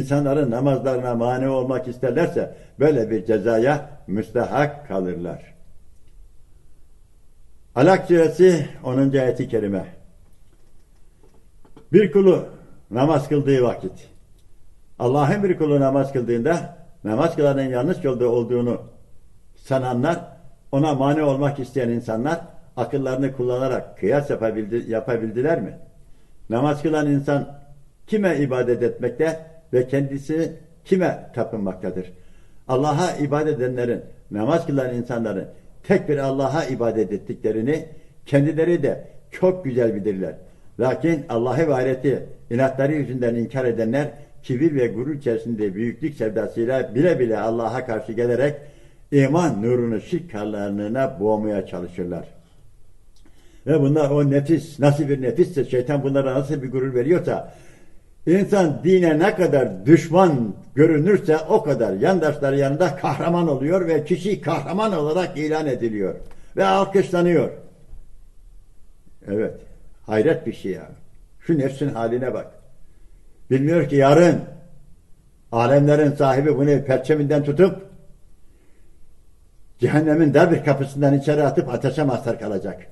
İnsanların namazlarına mani olmak isterlerse böyle bir cezaya müstahak kalırlar. Alak suresi 10. ayeti kerime. Bir kulu namaz kıldığı vakit Allah'ın bir kulu namaz kıldığında namaz kılanın yanlış yolda olduğunu sananlar ona mani olmak isteyen insanlar akıllarını kullanarak kıyas yapabildi, yapabildiler mi? Namaz kılan insan kime ibadet etmekte ve kendisi kime tapınmaktadır? Allah'a ibadet edenlerin, namaz kılan insanların tek bir Allah'a ibadet ettiklerini kendileri de çok güzel bilirler. Lakin Allah'ı ve ahireti inatları yüzünden inkar edenler kibir ve gurur içerisinde büyüklük sevdasıyla bile bile Allah'a karşı gelerek iman nurunu şirk karanlığına boğmaya çalışırlar. Ve bunlar o nefis nasıl bir nefisse şeytan bunlara nasıl bir gurur veriyorsa insan dine ne kadar düşman görünürse o kadar yandaşları yanında kahraman oluyor ve kişi kahraman olarak ilan ediliyor ve alkışlanıyor. Evet. Hayret bir şey ya. Şu nefsin haline bak. Bilmiyor ki yarın alemlerin sahibi bunu perçeminden tutup cehennemin dar bir kapısından içeri atıp ateşe mahzar kalacak.